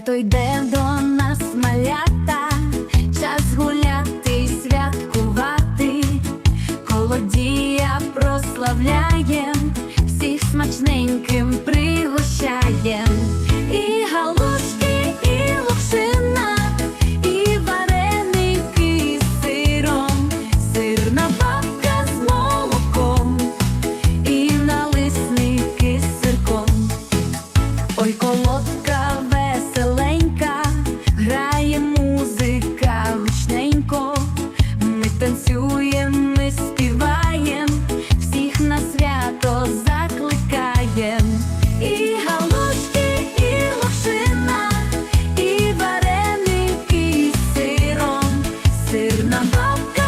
Свято йде до нас малята, час гуляти святкувати, колодія прославляєм, всіх смачненьким. танцюєм, ми співаєм, всіх на свято закликаєм. І галушки, і лошина, і вареники, і сиром, сирна бабка.